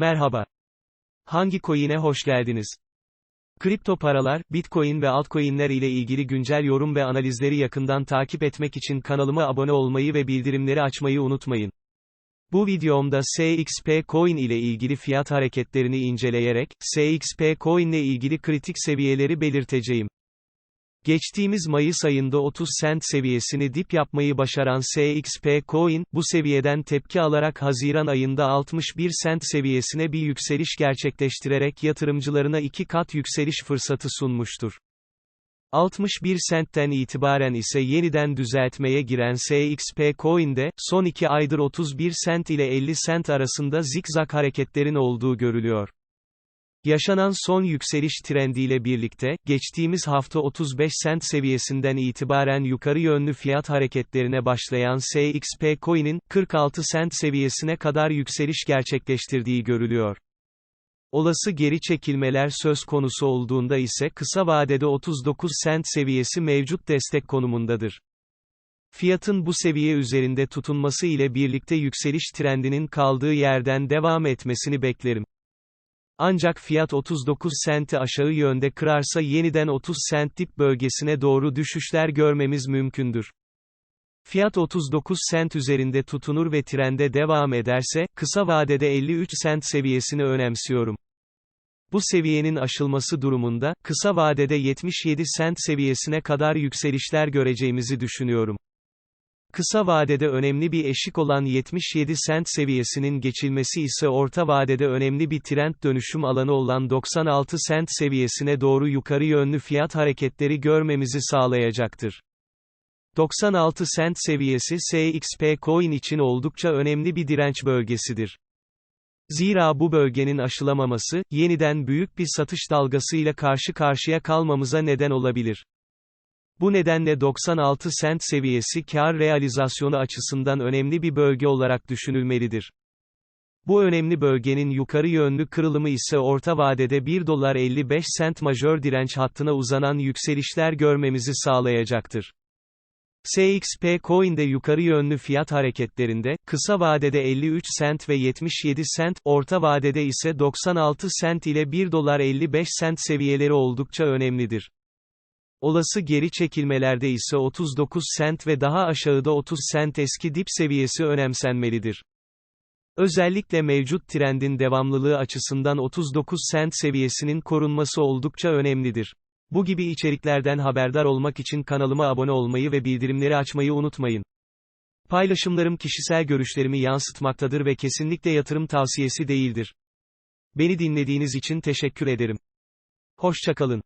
Merhaba. Hangi coin'e hoş geldiniz? Kripto paralar, Bitcoin ve altcoin'ler ile ilgili güncel yorum ve analizleri yakından takip etmek için kanalıma abone olmayı ve bildirimleri açmayı unutmayın. Bu videomda SXP Coin ile ilgili fiyat hareketlerini inceleyerek, SXP Coin ile ilgili kritik seviyeleri belirteceğim. Geçtiğimiz Mayıs ayında 30 sent seviyesini dip yapmayı başaran SXP Coin, bu seviyeden tepki alarak Haziran ayında 61 sent seviyesine bir yükseliş gerçekleştirerek yatırımcılarına iki kat yükseliş fırsatı sunmuştur. 61 sentten itibaren ise yeniden düzeltmeye giren SXP Coin'de, son iki aydır 31 sent ile 50 sent arasında zikzak hareketlerin olduğu görülüyor. Yaşanan son yükseliş trendiyle birlikte, geçtiğimiz hafta 35 sent seviyesinden itibaren yukarı yönlü fiyat hareketlerine başlayan SXP Coin'in, 46 sent seviyesine kadar yükseliş gerçekleştirdiği görülüyor. Olası geri çekilmeler söz konusu olduğunda ise kısa vadede 39 sent seviyesi mevcut destek konumundadır. Fiyatın bu seviye üzerinde tutunması ile birlikte yükseliş trendinin kaldığı yerden devam etmesini beklerim. Ancak fiyat 39 senti aşağı yönde kırarsa yeniden 30 sent dip bölgesine doğru düşüşler görmemiz mümkündür. Fiyat 39 sent üzerinde tutunur ve trende devam ederse, kısa vadede 53 sent seviyesini önemsiyorum. Bu seviyenin aşılması durumunda, kısa vadede 77 sent seviyesine kadar yükselişler göreceğimizi düşünüyorum. Kısa vadede önemli bir eşik olan 77 sent seviyesinin geçilmesi ise orta vadede önemli bir trend dönüşüm alanı olan 96 sent seviyesine doğru yukarı yönlü fiyat hareketleri görmemizi sağlayacaktır. 96 sent seviyesi SXP Coin için oldukça önemli bir direnç bölgesidir. Zira bu bölgenin aşılamaması, yeniden büyük bir satış dalgasıyla karşı karşıya kalmamıza neden olabilir. Bu nedenle 96 sent seviyesi kar realizasyonu açısından önemli bir bölge olarak düşünülmelidir. Bu önemli bölgenin yukarı yönlü kırılımı ise orta vadede 1 dolar 55 sent majör direnç hattına uzanan yükselişler görmemizi sağlayacaktır. SXP Coin'de yukarı yönlü fiyat hareketlerinde, kısa vadede 53 sent ve 77 sent, orta vadede ise 96 sent ile 1 dolar 55 sent seviyeleri oldukça önemlidir. Olası geri çekilmelerde ise 39 sent ve daha aşağıda 30 sent eski dip seviyesi önemsenmelidir. Özellikle mevcut trendin devamlılığı açısından 39 sent seviyesinin korunması oldukça önemlidir. Bu gibi içeriklerden haberdar olmak için kanalıma abone olmayı ve bildirimleri açmayı unutmayın. Paylaşımlarım kişisel görüşlerimi yansıtmaktadır ve kesinlikle yatırım tavsiyesi değildir. Beni dinlediğiniz için teşekkür ederim. Hoşçakalın.